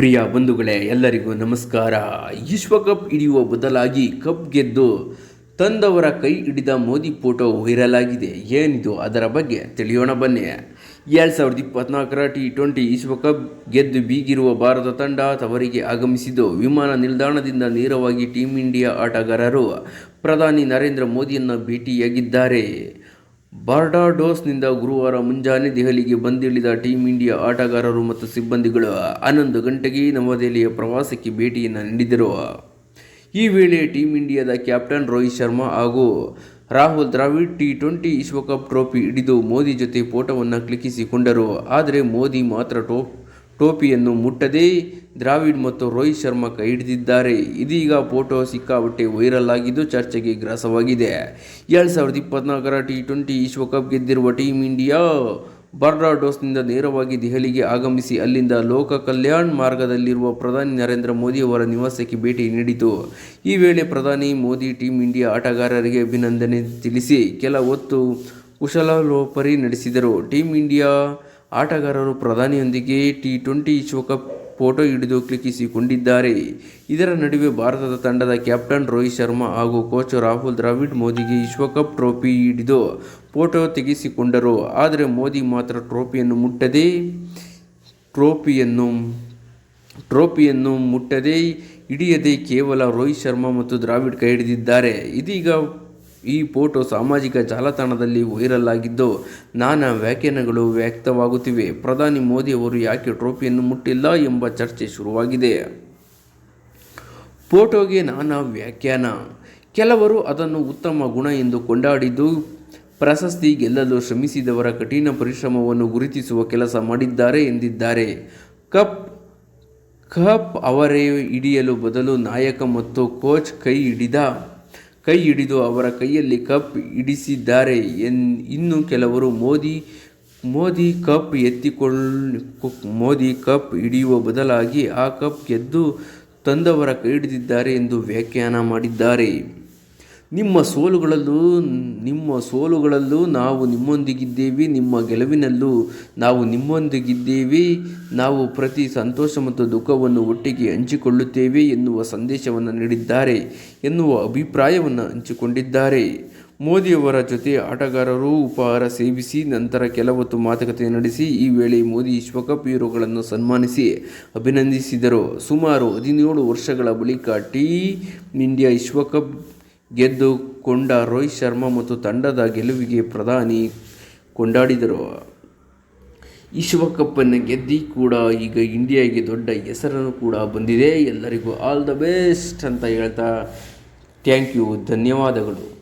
ಪ್ರಿಯ ಬಂಧುಗಳೇ, ಎಲ್ಲರಿಗೂ ನಮಸ್ಕಾರ. ವಿಶ್ವಕಪ್ ಹಿಡಿಯುವ ಬದಲಾಗಿ ಕಪ್ ಗೆದ್ದು ತಂದವರ ಕೈ ಹಿಡಿದ ಮೋದಿ ಫೋಟೋ ವೈರಲ್ ಆಗಿದೆ ಏನಿದು ಅದರ ಬಗ್ಗೆ ತಿಳಿಯೋಣ ಬನ್ನಿ. ಎರಡು ಸಾವಿರದ ಇಪ್ಪತ್ನಾಲ್ಕರ ಟಿ ಟ್ವೆಂಟಿ ವಿಶ್ವಕಪ್ ಗೆದ್ದು ಬೀಗಿರುವ ಭಾರತ ತಂಡ ತವರಿಗೆ ಆಗಮಿಸಿದ್ದು, ವಿಮಾನ ನಿಲ್ದಾಣದಿಂದ ನೇರವಾಗಿ ಟೀಂ ಇಂಡಿಯಾ ಆಟಗಾರರು ಪ್ರಧಾನಿ ನರೇಂದ್ರ ಮೋದಿಯನ್ನು ಭೇಟಿಯಾಗಿದ್ದಾರೆ. ಬಾರ್ಡಾಡೋಸ್ನಿಂದ ಗುರುವಾರ ಮುಂಜಾನೆ ದೆಹಲಿಗೆ ಬಂದಿಳಿದ ಟೀಂ ಇಂಡಿಯಾ ಆಟಗಾರರು ಮತ್ತು ಸಿಬ್ಬಂದಿಗಳು ಹನ್ನೊಂದು ಗಂಟೆಗೆ ನವದೆಹಲಿಯ ಪ್ರವಾಸಕ್ಕೆ ಭೇಟಿಯನ್ನು ನೀಡಿದರು. ಈ ವೇಳೆ ಟೀಂ ಇಂಡಿಯಾದ ಕ್ಯಾಪ್ಟನ್ ರೋಹಿತ್ ಶರ್ಮಾ ಹಾಗೂ ರಾಹುಲ್ ದ್ರಾವಿಡ್ ಟಿ ಟ್ವೆಂಟಿ ವಿಶ್ವಕಪ್ ಟ್ರೋಫಿ ಹಿಡಿದು ಮೋದಿ ಜೊತೆ ಫೋಟೋವನ್ನು ಕ್ಲಿಕ್ಕಿಸಿಕೊಂಡರು. ಆದರೆ ಮೋದಿ ಮಾತ್ರ ಟೋ ಟೋಪಿಯನ್ನು ಮುಟ್ಟದೇ ದ್ರಾವಿಡ್ ಮತ್ತು ರೋಹಿತ್ ಶರ್ಮಾ ಕೈ ಹಿಡಿದಿದ್ದಾರೆ. ಇದೀಗ ಫೋಟೋ ಸಿಕ್ಕಾಪಟ್ಟೆ ವೈರಲ್ ಆಗಿದ್ದು ಚರ್ಚೆಗೆ ಗ್ರಾಸವಾಗಿದೆ. ಎರಡು ಸಾವಿರದ ಇಪ್ಪತ್ನಾಲ್ಕರ ಟಿ ಟ್ವೆಂಟಿ ವಿಶ್ವಕಪ್ ಗೆದ್ದಿರುವ ಟೀಂ ಇಂಡಿಯಾ ಬರ್ಡಾಡೋಸ್ನಿಂದ ನೇರವಾಗಿ ದೆಹಲಿಗೆ ಆಗಮಿಸಿ ಅಲ್ಲಿಂದ ಲೋಕ ಕಲ್ಯಾಣ್ ಮಾರ್ಗದಲ್ಲಿರುವ ಪ್ರಧಾನಿ ನರೇಂದ್ರ ಮೋದಿ ಅವರ ನಿವಾಸಕ್ಕೆ ಭೇಟಿ ನೀಡಿತು. ಈ ವೇಳೆ ಪ್ರಧಾನಿ ಮೋದಿ ಟೀಂ ಇಂಡಿಯಾ ಆಟಗಾರರಿಗೆ ಅಭಿನಂದನೆ ತಿಳಿಸಿ ಕೆಲ ಹೊತ್ತು ಕುಶಲೋಪರಿ ನಡೆಸಿದರು. ಟೀಂ ಇಂಡಿಯಾ ಆಟಗಾರರು ಪ್ರಧಾನಿಯೊಂದಿಗೆ ಟಿ ಟ್ವೆಂಟಿ ವಿಶ್ವಕಪ್ ಫೋಟೋ ಹಿಡಿದು ಕ್ಲಿಕ್ಕಿಸಿಕೊಂಡಿದ್ದಾರೆ. ಇದರ ನಡುವೆ ಭಾರತದ ತಂಡದ ಕ್ಯಾಪ್ಟನ್ ರೋಹಿತ್ ಶರ್ಮಾ ಹಾಗೂ ಕೋಚ್ ರಾಹುಲ್ ದ್ರಾವಿಡ್ ಮೋದಿಗೆ ವಿಶ್ವಕಪ್ ಟ್ರೋಫಿ ಹಿಡಿದು ಫೋಟೋ ತೆಗೆಸಿಕೊಂಡರು. ಆದರೆ ಮೋದಿ ಮಾತ್ರ ಟ್ರೋಫಿಯನ್ನು ಮುಟ್ಟದೇ ಟ್ರೋಫಿಯನ್ನು ಟ್ರೋಫಿಯನ್ನು ಮುಟ್ಟದೇ, ಹಿಡಿಯದೆ ಕೇವಲ ರೋಹಿತ್ ಶರ್ಮಾ ಮತ್ತು ದ್ರಾವಿಡ್ ಕೈ ಹಿಡಿದಿದ್ದಾರೆ. ಇದೀಗ ಈ ಫೋಟೋ ಸಾಮಾಜಿಕ ಜಾಲತಾಣದಲ್ಲಿ ವೈರಲ್ ಆಗಿದ್ದು, ನಾನಾ ವ್ಯಾಖ್ಯಾನಗಳು ವ್ಯಕ್ತವಾಗುತ್ತಿವೆ. ಪ್ರಧಾನಿ ಮೋದಿ ಅವರು ಯಾಕೆ ಟ್ರೋಫಿಯನ್ನು ಮುಟ್ಟಿಲ್ಲ ಎಂಬ ಚರ್ಚೆ ಶುರುವಾಗಿದೆ. ಫೋಟೋಗೆ ನಾನಾ ವ್ಯಾಖ್ಯಾನ. ಕೆಲವರು ಅದನ್ನು ಉತ್ತಮ ಗುಣ ಎಂದು ಕೊಂಡಾಡಿದ್ದು, ಪ್ರಶಸ್ತಿ ಗೆಲ್ಲಲು ಶ್ರಮಿಸಿದವರ ಕಠಿಣ ಪರಿಶ್ರಮವನ್ನು ಗುರುತಿಸುವ ಕೆಲಸ ಮಾಡಿದ್ದಾರೆ ಎಂದಿದ್ದಾರೆ. ಕಪ್ ಕಪ್ ಅವರೇ ಹಿಡಿಯಲು ಬದಲು ನಾಯಕ ಮತ್ತು ಕೋಚ್ ಕೈ ಹಿಡಿದ ಕೈ ಹಿಡಿದು ಅವರ ಕೈಯಲ್ಲಿ ಕಪ್ ಹಿಡಿಸಿದ್ದಾರೆ ಎನ್, ಇನ್ನು ಕೆಲವರು ಮೋದಿ ಮೋದಿ ಕಪ್ ಎತ್ತಿಕೊಳ್ಳ ಮೋದಿ ಕಪ್ ಹಿಡಿಯುವ ಬದಲಾಗಿ ಆ ಕಪ್ ಗೆದ್ದು ತಂದವರ ಕೈ ಹಿಡಿದಿದ್ದಾರೆ ಎಂದು ವ್ಯಾಖ್ಯಾನ ಮಾಡಿದ್ದಾರೆ. ನಿಮ್ಮ ಸೋಲುಗಳಲ್ಲೂ ನಿಮ್ಮ ಸೋಲುಗಳಲ್ಲೂ ನಾವು ನಿಮ್ಮೊಂದಿಗಿದ್ದೇವೆ, ನಿಮ್ಮ ಗೆಲುವಿನಲ್ಲೂ ನಾವು ನಿಮ್ಮೊಂದಿಗಿದ್ದೇವೆ, ನಾವು ಪ್ರತಿ ಸಂತೋಷ ಮತ್ತು ದುಃಖವನ್ನು ಒಟ್ಟಿಗೆ ಹಂಚಿಕೊಳ್ಳುತ್ತೇವೆ ಎನ್ನುವ ಸಂದೇಶವನ್ನು ನೀಡಿದ್ದಾರೆ, ಎನ್ನುವ ಅಭಿಪ್ರಾಯವನ್ನು ಹಂಚಿಕೊಂಡಿದ್ದಾರೆ. ಮೋದಿಯವರ ಜೊತೆ ಆಟಗಾರರು ಉಪಹಾರ ಸೇವಿಸಿ, ನಂತರ ಕೆಲವತ್ತು ಮಾತುಕತೆ ನಡೆಸಿ, ಈ ವೇಳೆ ಮೋದಿ ವಿಶ್ವಕಪ್ ಹೀರೋಗಳನ್ನು ಸನ್ಮಾನಿಸಿ ಅಭಿನಂದಿಸಿದರು. ಸುಮಾರು ಹದಿನೇಳು ವರ್ಷಗಳ ಬಳಿಕ ಟೀಮ್ ಇಂಡಿಯಾ ವಿಶ್ವಕಪ್ ಗೆದ್ದುಕೊಂಡ ರೋಹಿತ್ ಶರ್ಮಾ ಮತ್ತು ತಂಡದ ಗೆಲುವಿಗೆ ಪ್ರಧಾನಿ ಕೊಂಡಾಡಿದರು. ವಿಶ್ವಕಪ್ಪನ್ನು ಗೆದ್ದಿ ಕೂಡ ಈಗ ಇಂಡಿಯಾಗೆ ದೊಡ್ಡ ಹೆಸರನ್ನು ಕೂಡ ಬಂದಿದೆ. ಎಲ್ಲರಿಗೂ ಆಲ್ ದ ಬೆಸ್ಟ್ ಅಂತ ಹೇಳ್ತಾ ಥ್ಯಾಂಕ್ ಯು ಧನ್ಯವಾದಗಳು.